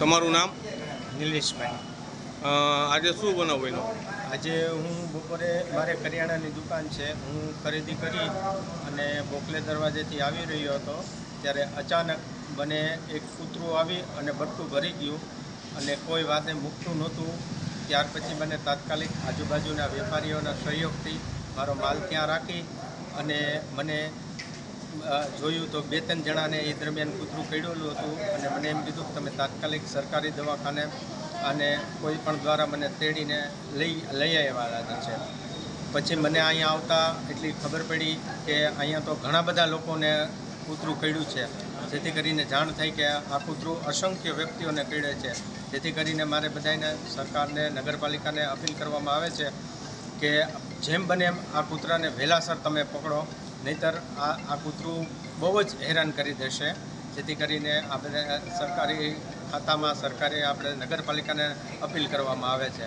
તમારું નામ? નિલેશભાઈ. આજે શું બનાવ બન્યો? આજે હું બપોરે મારે કરિયાણાની દુકાન છે. હું ખરીદી કરી અને બોકલે દરવાજેથી આવી રહ્યો હતો. ત્યારે અચાનક મને એક કૂતરું આવી અને બટકું ભરી ગયું અને કોઈ વાતે મૂકતું નહોતું. ત્યાર પછી મને તાત્કાલિક આજુબાજુના વેપારીઓના સહયોગથી મારો માલ ત્યાં રાખી અને મને જોયું તો બે ત્રણ જણાને એ દરમિયાન કૂતરું કડ્યું હતું અને મને એમ કીધું કે તમે તાત્કાલિક સરકારી દવાખાને અને કોઈ પણ દ્વારા મને તેડીને લઈ લઈ આવ્યા છે. પછી મને અહીંયા આવતા એટલી ખબર પડી કે અહીંયા તો ઘણા બધા લોકોને કૂતરું કડ્યું છે. જેથી કરીને જાણ થઈ કે આ કૂતરું અસંખ્ય વ્યક્તિઓને કડે છે. જેથી કરીને મારે બધાને સરકારને, નગરપાલિકાને અપીલ કરવામાં આવે છે કે જેમ બને એમ આ કૂતરાને વહેલાસર તમે પકડો. નહીતર આ આ કૂતરું બહુ જ હેરાન કરી દેશે. જેથી કરીને આપણે સરકારી ખાતામાં સરકારે આપણે નગરપાલિકાને અપીલ કરવામાં આવે છે.